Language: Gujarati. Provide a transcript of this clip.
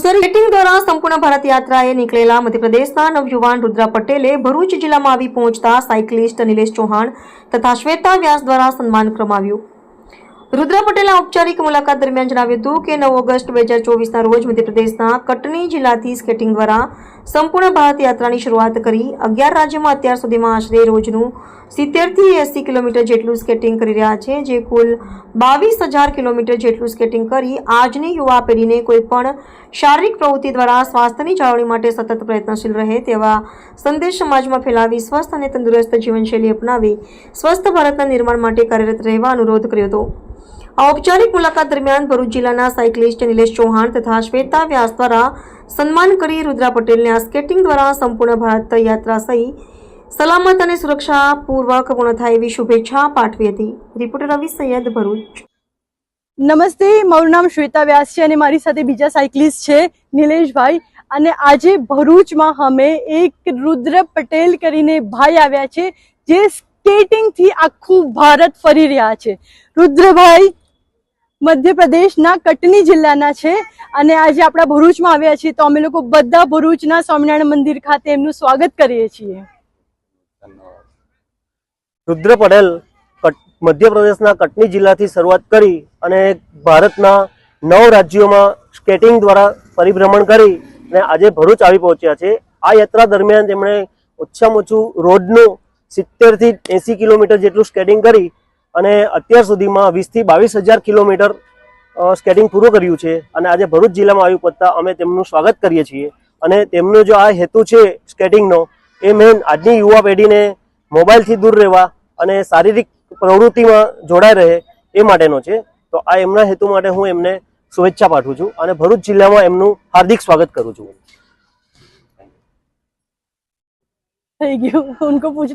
સ્કેટિંગ દ્વારા સંપૂર્ણ ભારત યાત્રાએ નીકળેલા મધ્યપ્રદેશના નવયુવાન રુદ્રા પટેલે ભરૂચ જિલ્લામાં આવી પહોંચતા સાયકલિસ્ટ નિલેશ ચૌહાણ તથા શ્વેતા વ્યાસ દ્વારા સન્માન કરવામાં રુદ્રા પટેલના ઔપચારિક મુલાકાત દરમિયાન જણાવ્યું હતું કે નવ ઓગસ્ટ બે હજાર ચોવીસના રોજ મધ્યપ્રદેશના કટની જિલ્લાથી સ્કેટિંગ દ્વારા સંપૂર્ણ ભારત યાત્રાની શરૂઆત કરી અગિયાર રાજ્યોમાં અત્યાર સુધીમાં આશરે રોજનું સિત્તેરથી એંસી કિલોમીટર જેટલું સ્કેટિંગ કરી રહ્યા છે, જે કુલ બાવીસ હજાર કિલોમીટર જેટલું સ્કેટિંગ કરી આજની યુવા પેઢીને કોઈપણ શારીરિક પ્રવૃત્તિ દ્વારા સ્વાસ્થ્યની જાળવણી માટે સતત પ્રયત્નશીલ રહે તેવા સંદેશ સમાજમાં ફેલાવી સ્વસ્થ અને તંદુરસ્ત જીવનશૈલી અપનાવી સ્વસ્થ ભારતના નિર્માણ માટે કાર્યરત રહેવા અનુરોધ કર્યો હતો. ઔપચારિક મુલાકાત દરમિયાન ભરૂચ જિલ્લાના સાયકલિસ્ટ નિલેશ ચૌહાણ તથા શ્વેતા વ્યાસ દ્વારા સન્માન કરી રુદ્રા પટેલને આ સ્કેટિંગ દ્વારા સંપૂર્ણ ભારત યાત્રા સહી, સલામત અને સુરક્ષાપૂર્વક પૂર્ણ થાય એવી શુભેચ્છા પાઠવી હતી. રિપોર્ટર રવિ સૈયદ ભરૂચ. નમસ્તે, મારું નામ શ્વેતા વ્યાસ છે અને મારી સાથે બીજા સાયકલિસ્ટ છે નિલેશભાઈ. અને આજે ભરૂચમાં અમે એક રુદ્ર પટેલ કરીને ભાઈ આવ્યા છે, જે સ્કેટિંગથી આખું ભારત ફરી રહ્યા છે. રુદ્રભાઈ મધ્યપ્રદેશના કટની જિલ્લાના છે અને આજે આપણા ભરૂચમાં આવ્યા છીએ તો અમે લોકો બધા ભરૂચના સ્વામિનારાયણ મંદિર ખાતે એમનું સ્વાગત કરીએ છીએ. રુદ્ર પટેલ મધ્યપ્રદેશના કટની જિલ્લાથી શરૂઆત કરી અને ભારતના નવ રાજ્યોમાં સ્કેટિંગ દ્વારા પરિભ્રમણ કરી અને આજે ભરૂચ આવી પહોંચ્યા છે. આ યાત્રા દરમિયાન તેમણે ઓછામાં ઓછું રોડનું સિત્તેરથી એંસી કિલોમીટર જેટલું સ્કેટિંગ કરી અને અત્યાર સુધીમાં વીસથી બાવીસ હજાર કિલોમીટર સ્કેટિંગ પૂરું કર્યું છે અને આજે ભરૂચ જિલ્લામાં આવ્યું પત્તા અમે તેમનું સ્વાગત કરીએ છીએ. અને તેમનો જો આ હેતુ છે સ્કેટિંગનો, એ મેન આજની યુવા પેઢીને મોબાઈલથી દૂર રહેવા અને શારીરિક પ્રવૃત્તિમાં જોડાઈ રહે એ માટેનો છે. તો આ એમના હેતુ માટે હું એમને શુભેચ્છા પાઠવું છું અને ભરૂચ જિલ્લામાં એમનું હાર્દિક સ્વાગત કરું છું. થઈ ગયું.